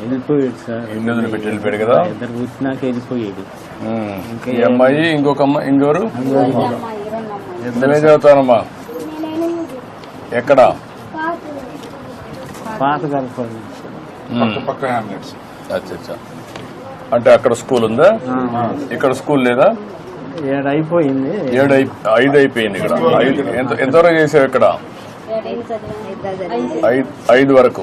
వెళ్ళిపోయాడు సార్. ఇల్లు వదిలిపెట్టి వెళ్ళిపోయాడు కదా? ఇద్దరు పుట్టినాక వెళ్ళిపోయాడు ఉమ్, ఈ అమ్మాయి ఇంకొక అమ్మాయి ఇంకోరు ఇద్దరే చదువుతానమ్మా ఎక్కడ? పాత కలపండి ఉమ్, పక్క హ్యామ్లెట్స్ అచ్చా అచ్చా అంటే అక్కడ స్కూల్ ఉందా? ఇక్కడ స్కూల్ లేదా? ఏడు అయిపోయింది ఏడు ఐదు అయిపోయింది ఇక్కడ. ఐదు. ఎంత ఎంతవరకు చేసావు ఇక్కడ? ఐదు ఐదు వరకు.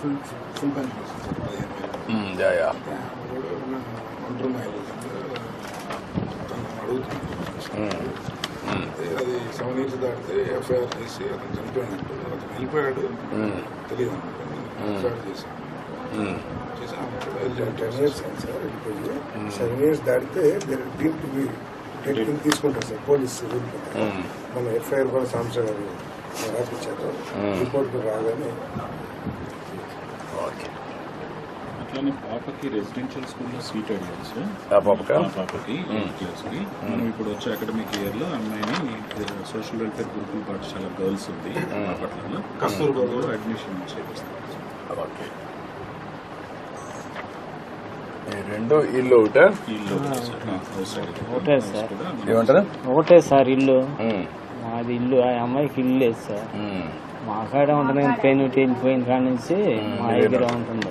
Full full yeah, yeah. ఒంటరి మహిళలు. అది సెవెన్ ఇయర్స్ దాటితే ఎఫ్ఐఆర్ చేసి అతను చనిపోయినట్టు అతను వెళ్ళిపోయాడు. తెలియదు ఎఫ్ఐఆర్ చేసి సెవెన్ ఇయర్స్ దాటితే తీసుకుంటారు సార్ పోలీస్. మన ఎఫ్ఐఆర్ కూడా సాంసంగ్ గారు రాపించారు రిపోర్ట్ రాగానే అట్లానే పాపకి రెసిడెన్షియల్ స్కూల్లో సీట్ అడిగారు సార్ ఆ పాపకా? ఎయిత్ మనం ఇప్పుడు వచ్చే అకాడమిక్ ఇయర్లో అమ్మాయిని సోషల్ వెల్ఫేర్ గురుకుల పాఠశాల గర్ల్స్ ఉంది కస్తూర్బాలో అడ్మిషన్ చేపిస్తాం ఓకే. రెండు ఇల్లు ఒకటే? ఏమంటారు? ఒకటే సార్ ఇల్లు. మాది ఇల్లు ఆ అమ్మాయికి ఇల్లు లేదు సార్. మా కాడ ఉంటుంది పెయిన్ వెళ్ళిపోయిన కాడ నుంచి మా దగ్గర ఉంటుంది.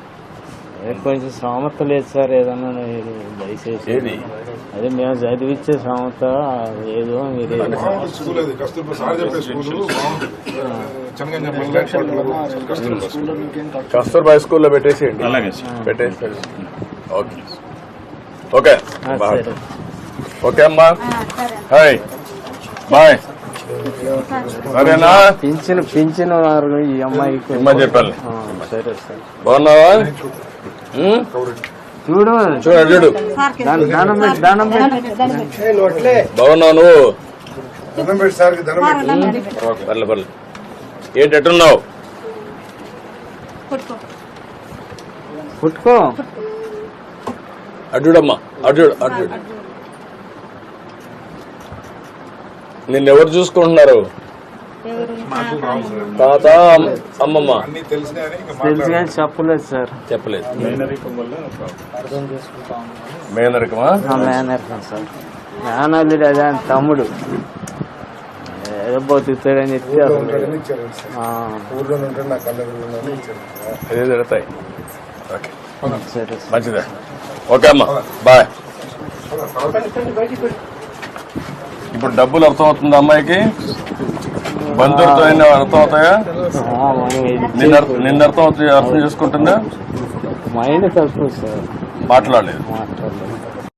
కొంచెం శ్రామత లేదు సార్ ఏదన్నా మీరు దయచేసి. అదే మేము చదివిచ్చే శ్రామత ఏదో మీరు. కస్తూర్బా స్కూల్లో పెట్టేసేయండి. పెట్టేసి ఓకే. ఓకే. ఓకే అమ్మా. హాయ్. బాయ్. సరేనా? పింఛన్ పింఛన్ వారు ఈ అమ్మాయికి ఇమ్మని చెప్పాలి. సరే సార్. బాగున్నావా? చూడు. చూడు చూడు. దానం దానం పెట్టి దానం పెట్టి ఏ నోట్లే. బాగున్నావు నువ్వు? పర్లే పర్లే. ఏంటి ఎట్టున్నావు? పుట్టుకో అడ్డుడమ్మా అటు చూడు, నిన్నెవరు చూసుకుంటున్నారు? తాత అమ్మ- అమ్మమ్మ. చెప్పలేదు సార్. చెప్పలేదు. మేనరికమా? మేనర్కం సార్. మేనల్లుడు అదే తమ్ముడు. ఏదో బతుకుతాడని చెప్పి సరే. సార్. మంచిదే. ఓకే అమ్మా. బాయ్. ఇప్పుడు డబ్బులు అర్థమవుతుందా అమ్మాయికి? బంధువులతో అయినా అర్థం అవుతాయా ఆ, మనం ఇది నిన్న అర్థం- నిన్న అర్థం అవుతాయి అర్థం చేసుకుంటుందా? మైండ్ మాట్లాడలేదు.